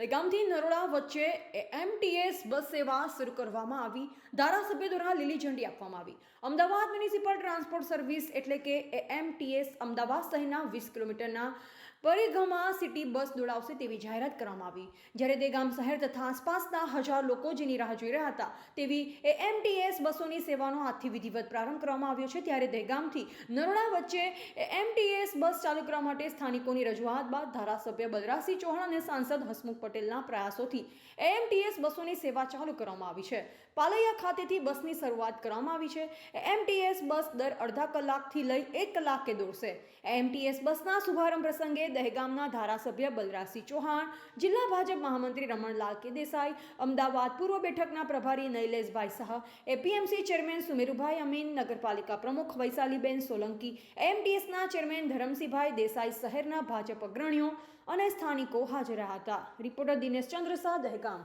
દહેગામથી નરોડા વચ્ચે એમટીએસ બસ સેવા શરૂ કરવામાં આવી. ધારાસભ્ય દ્વારા લીલી ઝંડી આપવામાં આવી. અમદાવાદ મ્યુનિસિપલ ટ્રાન્સપોર્ટ સર્વિસ એટલે કે એમટીએસ અમદાવાદ શહેરના વીસ કિલોમીટરના પરિઘમાં સિટી બસ દોડાવશે તેવી જાહેરાત કરવામાં આવી. જ્યારે દેગામ શહેર તથા આસપાસના હજાર લોકો જેની રાહ જોઈ રહ્યા હતા તેવી એમટીએસ બસોની સેવાનો આજથી વિધિવત પ્રારંભ કરવામાં આવ્યો છે. ત્યારે દહેગામથી નરોડા વચ્ચે એમટીએસ બસ ચાલુ કરવા માટે સ્થાનિકોની રજૂઆત બાદ ધારાસભ્ય બલરાજસિંહ ચૌહાણ અને સાંસદ હસમુખ પટેલના પ્રયાસોથી એએમટીએસ બસોની સેવા ચાલુ કરવામાં આવી છે. પાલૈયા ખાતેથી બસની શરૂઆત કરવામાં આવી છે. એએમટીએસ બસ દર અડધા કલાકથી લઈ એક કલાકે દોડશે. એએમટીએસ બસના શુભારંભ પ્રસંગે દહેગામના ધારાસભ્ય બલરાજસિંહ ચૌહાણ, જિલ્લા ભાજપ મહામંત્રી રમણલાલ કે દેસાઈ, અમદાવાદ પૂર્વ બેઠકના પ્રભારી નૈલેશભાઈ શાહ, એપીએમસી ચેરમેન સુમેરુભાઈ અમીન, નગરપાલિકા પ્રમુખ વૈશાલીબેન સોલંકી એમટીએસના ચેરમેન ધરમસિંહભાઈ દેસાઈ શહેરના ભાજપ અગ્રણીઓ અને સ્થાનિકો હાજર હતા હતા. રિપોર્ટર દિનેશ ચંદ્ર શાહ દહેગામ